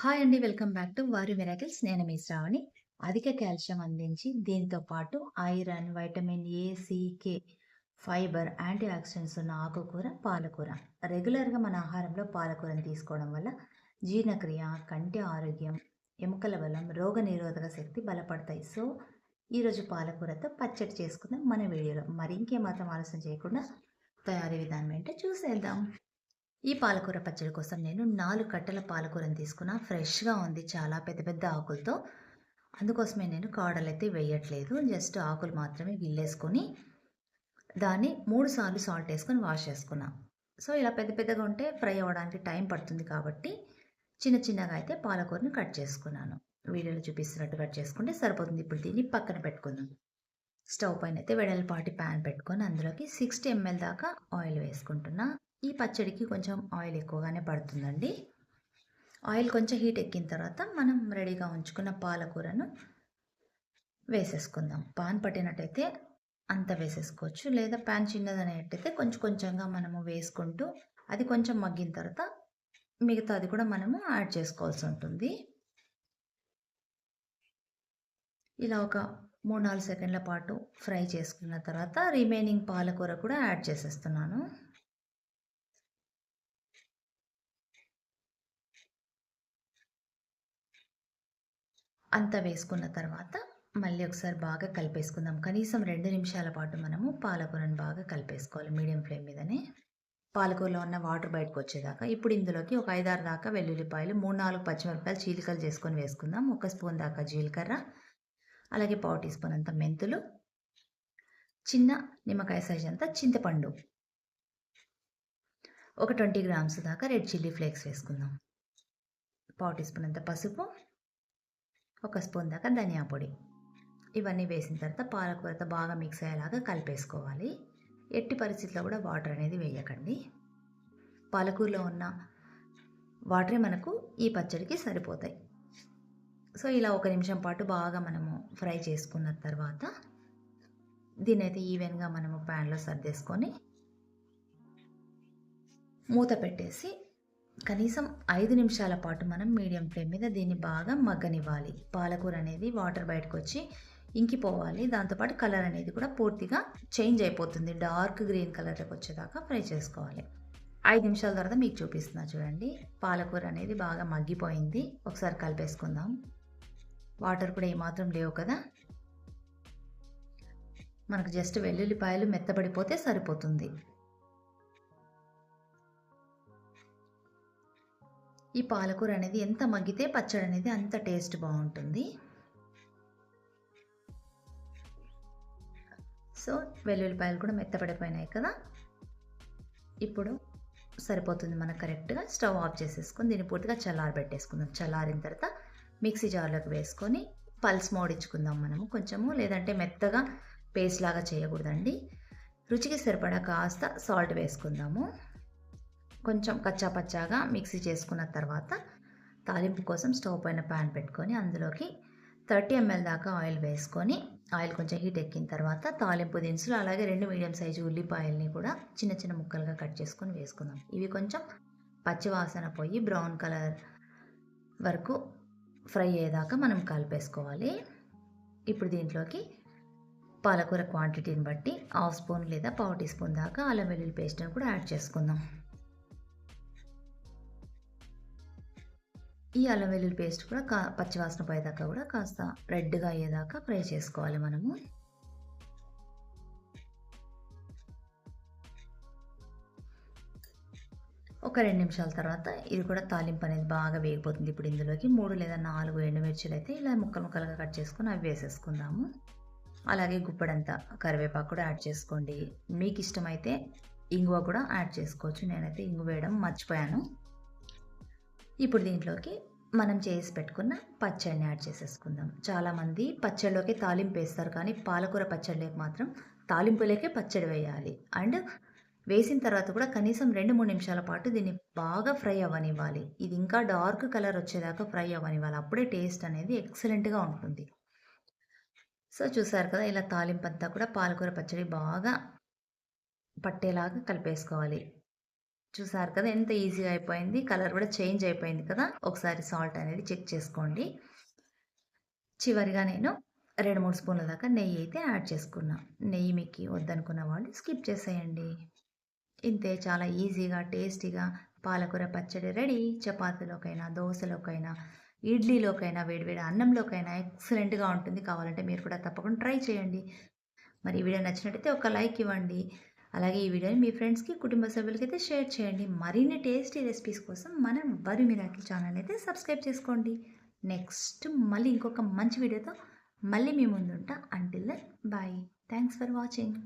Hi అండి. Welcome back to వారి miracles. నేను మీ శ్రావణి. అధిక కాల్షియం అందించి దీనితో పాటు iron, vitamin A, K, fibre, antioxidants ఉన్న ఆకుకూర పాలకూర. రెగ్యులర్‌గా మన ఆహారంలో పాలకూరను తీసుకోవడం వల్ల జీర్ణక్రియ, కంటి ఆరోగ్యం, ఎముకల బలం, రోగనిరోధక శక్తి బలపడతాయి. సో, ఈరోజు పాలకూరతో పచ్చడి చేసుకుందాం మన వీడియోలో. మరి ఇంకేమాత్రం ఆలస్యం చేయకుండా తయారీ విధానం ఏంటో చూసేద్దాం. ఈ పాలకూర పచ్చడి కోసం నేను నాలుగు కట్టల పాలకూరను తీసుకున్నా. ఫ్రెష్‌గా ఉంది చాలా పెద్ద పెద్ద ఆకులతో. అందుకోసమే నేను కాడలైతే వేయట్లేదు. జస్ట్ ఆకులు మాత్రమే గిల్లేసుకొని దాన్ని మూడు సార్లు సాల్ట్ వేసుకొని వాష్ చేసుకున్నా. సో, ఇలా పెద్ద పెద్దగా ఉంటే ఫ్రై అవ్వడానికి టైం పడుతుంది కాబట్టి చిన్న చిన్నగా అయితే పాలకూరని కట్ చేసుకున్నాను. వీడియోలో చూపిస్తున్నట్టు కట్ చేసుకుంటే సరిపోతుంది. ఇప్పుడు దీన్ని పక్కన పెట్టుకుందాం. స్టవ్ పైన అయితే వెడల్పాటి పాన్ పెట్టుకొని అందులోకి 60 ఎంఎల్ దాకా ఆయిల్ వేసుకుంటున్నా. ఈ పచ్చడికి కొంచెం ఆయిల్ ఎక్కువగానే పడుతుందండి. ఆయిల్ కొంచెం హీట్ ఎక్కిన తర్వాత మనం రెడీగా ఉంచుకున్న పాలకూరను వేసేసుకుందాం. పాన్ పట్టినట్టయితే అంత వేసేసుకోవచ్చు. లేదా పాన్ చిన్నదనేటైతే కొంచెం కొంచెంగా మనము వేసుకుంటూ అది కొంచెం మగ్గిన తర్వాత మిగతా అది కూడా మనము యాడ్ చేసుకోవాల్సి ఉంటుంది. ఇలా ఒక 3, 4 సెకండ్ల పాటు ఫ్రై చేసుకున్న తర్వాత రిమైనింగ్ పాలకూర కూడా యాడ్ చేసేస్తున్నాను. అంతా వేసుకున్న తర్వాత మళ్ళీ ఒకసారి బాగా కలిపేసుకుందాం. కనీసం రెండు నిమిషాల పాటు మనము పాలకూరను బాగా కలిపేసుకోవాలి మీడియం ఫ్లేమ్ మీదనే. పాలకూరలో ఉన్న వాటర్ బయటకు వచ్చేదాకా ఇప్పుడు ఇందులోకి ఒక 5, 6 దాకా వెల్లుల్లిపాయలు, 3, 4 పచ్చిమిరపకాయలు చీలికలు చేసుకొని వేసుకుందాం. ఒక స్పూన్ దాకా జీలకర్ర, అలాగే పావు టీ స్పూన్ అంత మెంతులు, చిన్న నిమ్మకాయ సైజ్ అంతా చింతపండు. ఒక 20 గ్రామ్స్ దాకా రెడ్ చిల్లీ ఫ్లేక్స్ వేసుకుందాం. పావు టీ స్పూన్ అంత పసుపు, ఒక స్పూన్ దాకా ధనియా పొడి. ఇవన్నీ వేసిన తర్వాత పాలకూరతో బాగా మిక్స్ అయ్యేలాగా కలిపేసుకోవాలి. ఎట్టి పరిస్థితిలో కూడా వాటర్ అనేది వేయకండి. పాలకూరలో ఉన్న వాటరే మనకు ఈ పచ్చడికి సరిపోతాయి. సో, ఇలా ఒక నిమిషం పాటు బాగా మనము ఫ్రై చేసుకున్న తర్వాత దీని అయితే ఈవెన్‌గా మనము ప్యాన్లో సర్దేసుకొని మూత పెట్టేసి కనీసం ఐదు నిమిషాల పాటు మనం మీడియం ఫ్లేమ్ మీద దీన్ని బాగా మగ్గనివ్వాలి. పాలకూర అనేది వాటర్ బయటకొచ్చి ఇంకిపోవాలి. దాంతోపాటు కలర్ అనేది కూడా పూర్తిగా చేంజ్ అయిపోతుంది. డార్క్ గ్రీన్ కలర్‌లోకి వచ్చేదాకా ఫ్రై చేసుకోవాలి. ఐదు నిమిషాల తర్వాత మీకు చూపిస్తున్నా చూడండి. పాలకూర అనేది బాగా మగ్గిపోయింది. ఒకసారి కలిపేసుకుందాం. వాటర్ కూడా ఏమాత్రం లేవు కదా! మనకు జస్ట్ వెల్లుల్లిపాయలు మెత్తబడిపోతే సరిపోతుంది. ఈ పాలకూర అనేది ఎంత మగ్గితే పచ్చడి అనేది అంత టేస్ట్ బాగుంటుంది సో, వెల్లుల్లిపాయలు కూడా మెత్తపడిపోయినాయి కదా! ఇప్పుడు సరిపోతుంది మనకు కరెక్ట్‌గా. స్టవ్ ఆఫ్ చేసేసుకొని దీన్ని పూర్తిగా చల్లారబెట్టేసుకుందాం. చల్లారిన తర్వాత మిక్సీ జార్‌లోకి వేసుకొని పల్స్ మోడించుకుందాం మనము కొంచెము. లేదంటే మెత్తగా పేస్ట్ లాగా చేయకూడదండి. రుచికి సరిపడా కాస్త సాల్ట్ వేసుకుందాము. కొంచెం కచ్చాపచ్చాగా మిక్సీ చేసుకున్న తర్వాత తాలింపు కోసం స్టవ్ పైన పాన్ పెట్టుకొని అందులోకి 30 ఎంఎల్ దాకా ఆయిల్ వేసుకొని ఆయిల్ కొంచెం హీట్ ఎక్కిన తర్వాత తాలింపు దినుసులు అలాగే రెండు మీడియం సైజు ఉల్లిపాయల్ని కూడా చిన్న చిన్న ముక్కలుగా కట్ చేసుకొని వేసుకుందాం. ఇవి కొంచెం పచ్చివాసన పోయి బ్రౌన్ కలర్ వరకు ఫ్రై అయ్యేదాకా మనం కలిపేసుకోవాలి. ఇప్పుడు దీంట్లోకి పాలకూర క్వాంటిటీని బట్టి హాఫ్ స్పూన్ లేదా పావు టీ స్పూన్ దాకా అల్లం వెల్లుల్లి పేస్ట్‌ని కూడా యాడ్ చేసుకుందాం. ఈ అల్లం వెల్లుల్లి పేస్ట్ కూడా కా పచ్చివాసన పోయేదాకా కూడా కాస్త రెడ్‌గా అయ్యేదాకా ఫ్రై చేసుకోవాలి మనము. ఒక రెండు నిమిషాల తర్వాత ఇది కూడా తాలింపు అనేది బాగా వేగిపోతుంది. ఇప్పుడు ఇందులోకి మూడు లేదా నాలుగు ఎండుమిర్చిలు అయితే ఇలా ముక్కలు ముక్కలుగా కట్ చేసుకొని అవి వేసేసుకుందాము. అలాగే గుప్పడంతా కరివేపాకు కూడా యాడ్ చేసుకోండి. మీకు ఇష్టమైతే ఇంగువ కూడా యాడ్ చేసుకోవచ్చు. నేనైతే ఇంగువ వేయడం మర్చిపోయాను. ఇప్పుడు దీంట్లోకి మనం చేసి పెట్టుకున్న పచ్చడిని యాడ్ చేసేసుకుందాం. చాలామంది పచ్చడిలోకి తాలింపు వేస్తారు కానీ పాలకూర పచ్చడిలోకి మాత్రం తాలింపులోకే పచ్చడి వేయాలి. అండ్ వేసిన తర్వాత కూడా కనీసం 2, 3 నిమిషాల పాటు దీన్ని బాగా ఫ్రై అవ్వనివ్వాలి. ఇది ఇంకా డార్క్ కలర్ వచ్చేదాకా ఫ్రై అవ్వనివ్వాలి. అప్పుడే టేస్ట్ అనేది ఎక్సలెంట్‌గా ఉంటుంది. సో, చూసారు కదా! ఇలా తాలింపంతా కూడా పాలకూర పచ్చడి బాగా పట్టేలాగా కలిపేసుకోవాలి. చూసారు కదా ఎంత ఈజీగా అయిపోయింది. కలర్ కూడా చేంజ్ అయిపోయింది కదా. ఒకసారి సాల్ట్ అనేది చెక్ చేసుకోండి. చివరిగా నేను రెండు మూడు స్పూన్ల దాకా నెయ్యి అయితే యాడ్ చేసుకున్నా. నెయ్యి మీకు వద్దనుకున్న వాళ్ళు స్కిప్ చేసేయండి. ఇంతే చాలా ఈజీగా టేస్టీగా పాలకూర పచ్చడి రెడీ. చపాతీలోకైనా దోశలోకైనా ఇడ్లీలోకైనా వేడివేడి అన్నంలోకైనా ఎక్సలెంట్గా ఉంటుంది. కావాలంటే మీరు కూడా తప్పకుండా ట్రై చేయండి. మరి ఈ వీడియో నచ్చినట్టయితే ఒక లైక్ ఇవ్వండి. అలాగే ఈ వీడియోని మీ ఫ్రెండ్స్కి కుటుంబ సభ్యులకి అయితే షేర్ చేయండి. మరిన్ని టేస్టీ రెసిపీస్ కోసం మనం బరి మిరాకిల్ ఛానల్ అయితే సబ్స్క్రైబ్ చేసుకోండి. నెక్స్ట్ మళ్ళీ ఇంకొక మంచి వీడియోతో మళ్ళీ మీ ముందుంటా. Until bye thanks for watching